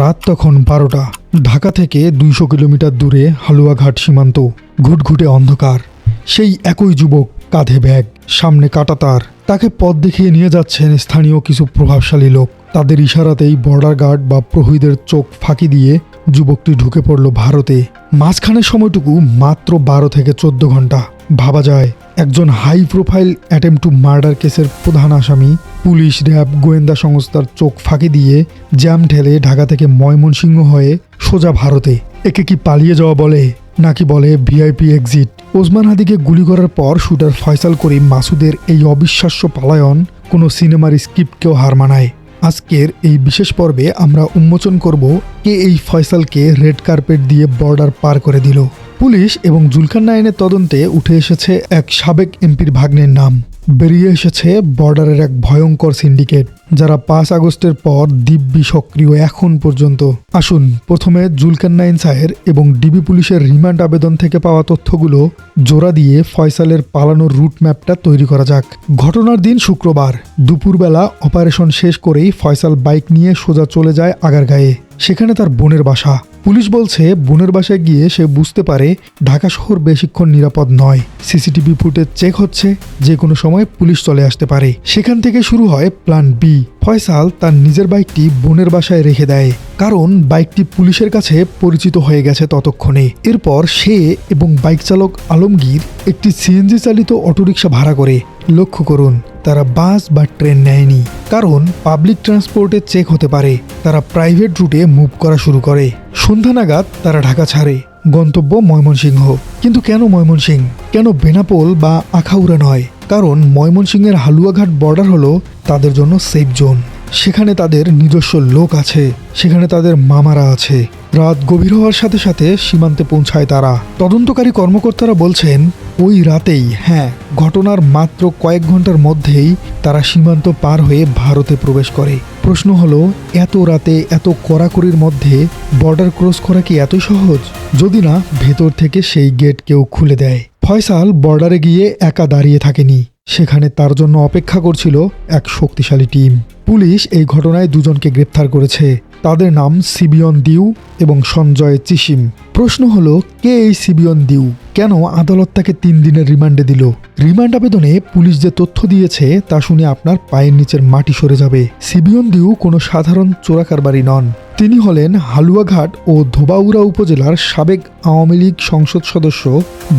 রাত তখন বারোটা। ঢাকা থেকে দুইশো কিলোমিটার দূরে হালুয়াঘাট সীমান্ত, ঘুটঘুটে অন্ধকার। সেই একই যুবক কাঁধে ব্যাগ, সামনে কাটা তার। তাকে পথ দেখিয়ে নিয়ে যাচ্ছেন স্থানীয় কিছু প্রভাবশালী লোক। তাদের ইশারাতেই বর্ডার গার্ড বা প্রহরীদের চোখ ফাঁকি দিয়ে যুবকটি ঢুকে পড়ল ভারতে। মাঝখানের সময়টুকু মাত্র বারো থেকে চোদ্দ ঘণ্টা ভাবা যায় একজন high profile attempt to murder কেসের প্রধান আসামি, পুলিশ, র্যাব, গোয়েন্দা সংস্থার চোখ ফাঁকি দিয়ে জ্যাম ঠেলে ঢাকা থেকে ময়মনসিংহ হয়ে সোজা ভারতে। একে কি পালিয়ে যাওয়া বলে? নাকি বলে ভিআইপি এক্সিট ওসমান হাদিকে গুলি করার পর শুটার ফয়সাল করিম মাসুদের এই অবিশ্বাস্য পালায়ন কোনো সিনেমার স্ক্রিপ্টকেও হার মানায়। আজকের এই বিশেষ পর্বে আমরা উন্মোচন করব কে এই ফয়সালকে রেড কার্পেট দিয়ে বর্ডার পার করে দিল। পুলিশ এবং জুলকার নাইনের তদন্তে উঠে এসেছে এক সাবেক এমপির ভাগ্নের নাম। বেরিয়ে এসেছে বর্ডারের এক ভয়ঙ্কর সিন্ডিকেট, যারা পাঁচ আগস্টের পর দিব্যি সক্রিয় এখন পর্যন্ত। আসুন, প্রথমে জুলকার নাইন সাহের এবং ডিবি পুলিশের রিমান্ড আবেদন থেকে পাওয়া তথ্যগুলো জোড়া দিয়ে ফয়সালের পালানোর রুট ম্যাপটা তৈরি করা যাক। ঘটনার দিন শুক্রবার, দুপুরবেলা অপারেশন শেষ করেই ফয়সাল বাইক নিয়ে সোজা চলে যায় আগারগাঁয়ে। সেখানে তার বোনের বাসা। পুলিশ বলছে, বোনের বাসায় গিয়ে সে বুঝতে পারে ঢাকা শহর বেশিক্ষণ নিরাপদ নয়। সিসিটিভি ফুটেজ চেক হচ্ছে, যে কোনো সময় পুলিশ চলে আসতে পারে। সেখান থেকে শুরু হয় প্ল্যান বি। ফয়সাল তার নিজের বাইকটি বোনের বাসায় রেখে দেয়, কারণ বাইকটি পুলিশের কাছে পরিচিত হয়ে গেছে ততক্ষণে। এরপর সে এবং বাইক চালক আলমগীর একটি সিএনজি চালিত অটোরিকশা ভাড়া করে। লক্ষ্য করুন, তারা বাস বা ট্রেন নেয়নি, কারণ পাবলিক ট্রান্সপোর্টে চেক হতে পারে। তারা প্রাইভেট রুটে মুভ করা শুরু করে। সন্ধ্যা নাগাদ তারা ঢাকা ছাড়ে। গন্তব্য ময়মনসিংহ। কিন্তু কেন ময়মনসিংহ? কেন বেনাপোল বা আখাউড়া নয়? কারণ ময়মনসিংহের হালুয়াঘাট বর্ডার হলো তাদের জন্য সেফ জোন সেখানে তাদের নিজস্ব লোক আছে, সেখানে তাদের মামারা আছে। রাত গভীর হওয়ার সাথে সাথে সীমান্তে পৌঁছায় তারা। তদন্তকারী কর্মকর্তারা বলছেন, ওই রাতেই হ্যাঁ ঘটনার মাত্র কয়েক ঘণ্টার মধ্যেই তারা সীমান্ত পার হয়ে ভারতে প্রবেশ করে। প্রশ্ন হলো, এত রাতে এত কড়াকড়ির মধ্যে বর্ডার ক্রস করা কি এত সহজ? যদি না, ভেতর থেকে সেই গেট কেউ খুলে দেয়। ফয়সাল বর্ডারে গিয়ে একা দাঁড়িয়ে থাকেনি। সেখানে তার জন্য অপেক্ষা করছিল এক শক্তিশালী টিম। পুলিশ এই ঘটনায় দুজনকে গ্রেপ্তার করেছে। তাদের নাম সিবিয়ন দিউ এবং সঞ্জয় চিসিম প্রশ্ন হলো, কে এই সিবিয়ন দিউ? কেন আদালত তাকে তিন দিনের রিমান্ডে দিল? রিমান্ড আবেদনে পুলিশ যে তথ্য দিয়েছে তা শুনে আপনার পায়ের নিচের মাটি সরে যাবে। সিবিয়ন দিউ কোনো সাধারণ চোরাকারবারি নন। তিনি হলেন হালুয়াঘাট ও ধোবাউড়া উপজেলার সাবেক আওয়ামী লীগ সংসদ সদস্য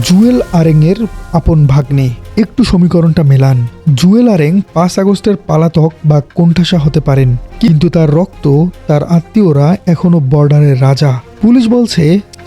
জুয়েল আরেংয়ের আপন ভাগ্নে। একটু সমীকরণটা মেলান। জুয়েল আরেং পাঁচ আগস্টের পালাতক বা কোণঠাসা হতে পারেন, কিন্তু তার রক্ত, তার আত্মীয়রা এখনও বর্ডারের রাজা। পুলিশ বলছে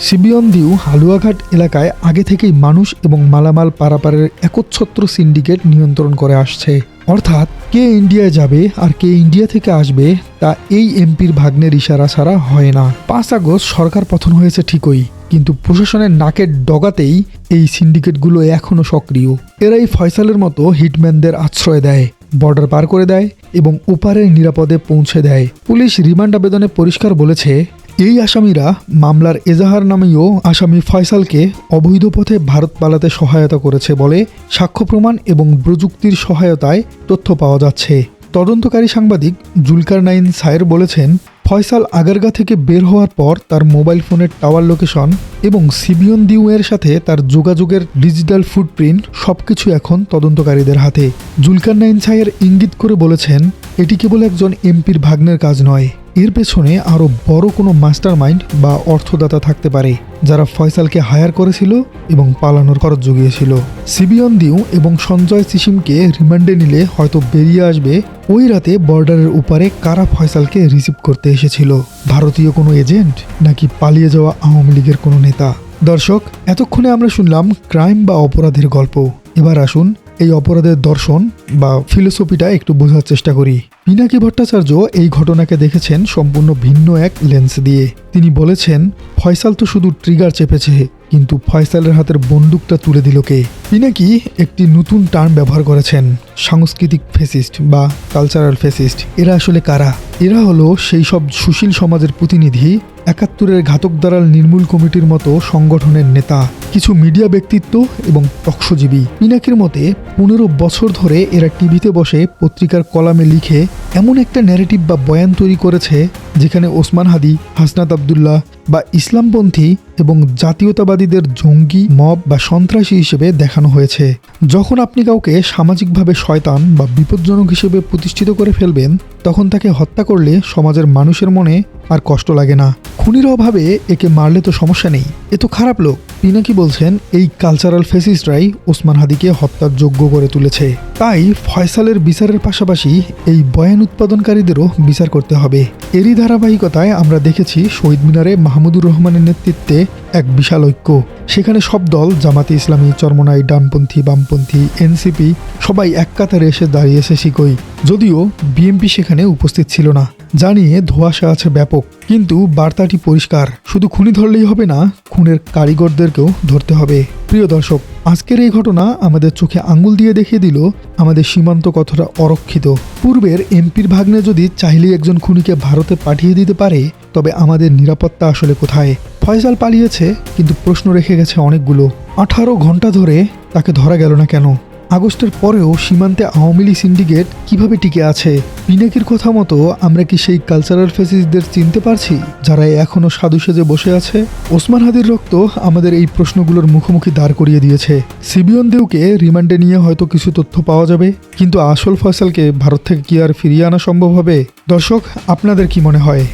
সিবিয়ন দিউ হালুয়াঘাট এলাকায় আগে থেকেই মানুষ এবং মালামাল পারাপারের একচ্ছত্র সিন্ডিকেট নিয়ন্ত্রণ করে আসছে। অর্থাৎ কে ইন্ডিয়ায় যাবে আর কে ইন্ডিয়া থেকে আসবে, তা এই এমপির ভাগ্নের ইশারা ছাড়া হয় না। পাঁচ আগস্ট সরকার পতন হয়েছে ঠিকই, কিন্তু প্রশাসনের নাকের ডগাতেই এই সিন্ডিকেটগুলো এখনও সক্রিয়। এরাই ফয়সালের মতো হিটম্যানদের আশ্রয় দেয়, বর্ডার পার করে দেয় এবং ওপারের নিরাপদে পৌঁছে দেয়। পুলিশ রিমান্ড আবেদনে পরিষ্কার বলেছে এই আসামিরা মামলার এজাহার নামেও আসামি ফয়সালকে অবৈধ পথে ভারত পালাতে সহায়তা করেছে বলে সাক্ষ্য প্রমাণ এবং প্রযুক্তির সহায়তায় তথ্য পাওয়া যাচ্ছে। তদন্তকারী সাংবাদিক জুলকার নাইন সায়ের বলেছেন, ফয়সাল আগারগা থেকে বের হওয়ার পর তার মোবাইল ফোনের টাওয়ার লোকেশন এবং সিবিয়ন দিউয়ের সাথে তার যোগাযোগের ডিজিটাল ফুটপ্রিন্ট সবকিছু এখন তদন্তকারীদের হাতে। জুলকার নাইন সায়ের ইঙ্গিত করে বলেছেন, এটি কেবল একজন এমপির ভাগ্নের কাজ নয়। এর পেছনে আরও বড় কোনো মাস্টার মাইন্ড বা অর্থদাতা থাকতে পারে, যারা ফয়সালকে হায়ার করেছিল এবং পালানোর খরচ জুগিয়েছিল। সিবিয়ন দিউ এবং সঞ্জয় সিসিমকে রিমান্ডে নিলে হয়তো বেরিয়ে আসবে ওই রাতে বর্ডারের উপারে কারা ফয়সালকে রিসিভ করতে এসেছিল। ভারতীয় কোনো এজেন্ট নাকি পালিয়ে যাওয়া আওয়ামী লীগের কোনো নেতা? দর্শক, এতক্ষণে আমরা শুনলাম ক্রাইম বা অপরাধের গল্প। এবার আসুন এই অপরাধের দর্শন বা ফিলোসফিটা একটু বোঝার চেষ্টা করি। পিনাকি ভট্টাচার্য এই ঘটনাকে দেখেছেন সম্পূর্ণ ভিন্ন এক লেন্স দিয়ে। তিনি বলেছেন, ফয়সাল তো শুধু ট্রিগার চেপেছে, কিন্তু ফয়সালের হাতের বন্দুকটা তুলে দিল কে? পিনাকি একটি নতুন টার্ম ব্যবহার করেছেন, সাংস্কৃতিক ফেসিস্ট বা কালচারাল ফেসিস্ট এরা আসলে কারা? এরা হলো সেই সব সুশীল সমাজের প্রতিনিধি একাত্তরের ঘাতক দালাল নির্মূল কমিটির মতো সংগঠনের নেতা, কিছু মিডিয়া ব্যক্তিত্ব এবং টকশজীবী। পিনাকির মতে, পনেরো বছর ধরে এরা টিভিতে বসে পত্রিকার কলামে লিখে এমন একটা ন্যারেটিভ বা বয়ান তৈরি করেছে, যেখানে ওসমান হাদি, হাসনাত আবদুল্লাহ বা ইসলামপন্থী এবং জাতীয়তাবাদীদের জঙ্গি, মব বা সন্ত্রাসী হিসেবে দেখানো হয়েছে। যখন আপনি কাউকে সামাজিকভাবে শয়তান বা বিপজ্জনক হিসেবে প্রতিষ্ঠিত করে ফেলবেন, তখন তাকে হত্যা করলে সমাজের মানুষের মনে আর কষ্ট লাগে না। খুনির অভাবে একে মারলে তো সমস্যা নেই। এ তো খারাপ লোক। পিনাকি বলছেন? এই কালচারাল ফেসিস্টরাই ওসমান হাদিকে হত্যার যোগ্য করে তুলেছে। তাই ফয়সালের বিচারের পাশাপাশি এই বয়ান উৎপাদনকারীদেরও বিচার করতে হবে। এরই ধারাবাহিকতায় আমরা দেখেছি শহীদ মিনারে মাহমুদুর রহমানের নেতৃত্বে এক বিশাল ঐক্য। সেখানে সব দল, জামাতে ইসলামী, চরমনাই, ডানপন্থী, বামপন্থী, এনসিপি সবাই এক কাতারে এসে দাঁড়িয়েছে শিকই। যদিও বিএমপি সেখানে উপস্থিত ছিল না। জানিয়ে ধোঁয়াশা আছে ব্যাপক। কিন্তু বার্তাটি পরিষ্কার। শুধু খুনি ধরলেই হবে না, খুনের কারিগরদেরকেও ধরতে হবে। প্রিয় দর্শক, আজকের এই ঘটনা আমাদের চোখে আঙ্গুল দিয়ে দেখিয়ে দিল আমাদের সীমান্ত কতটা অরক্ষিত। পূর্বের এমপির ভাগ্নে যদি চাইলেই একজন খুনিকে ভারতে পাঠিয়ে দিতে পারে, তবে আমাদের নিরাপত্তা আসলে কোথায়? ফয়সাল পালিয়েছে, কিন্তু প্রশ্ন রেখে গেছে অনেকগুলো। আঠারো ঘণ্টা ধরে তাকে ধরা গেল না কেন? আগস্টের পরেও সীমান্তে আওয়ামী লীগ সিন্ডিকেট কীভাবে টিকে আছে? পিনাকির কথা মতো আমরা কি সেই কালচারাল ফেসিসদের চিনতে পারছি, যারা এখনও সাধু সেজে বসে আছে? ওসমান হাদির রক্ত আমাদের এই প্রশ্নগুলোর মুখোমুখি দাঁড় করিয়ে দিয়েছে। সিবিয়ন দেউকে রিমান্ডে নিয়ে হয়তো কিছু তথ্য পাওয়া যাবে, কিন্তু আসল ফয়সালকে ভারত থেকে কি আর ফিরিয়ে আনা সম্ভব হবে? দর্শক, আপনাদের কি মনে হয়?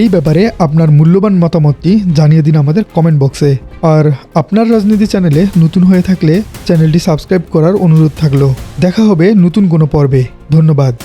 এই ব্যাপারে আপনার মূল্যবান মতামতটি জানিয়ে দিন আমাদের কমেন্ট বক্সে আর আপনার রাজনীতি চ্যানেলে নতুন হয়ে থাকলে চ্যানেলটি সাবস্ক্রাইব করার অনুরোধ থাকল। দেখা হবে নতুন কোনো পর্বে। ধন্যবাদ।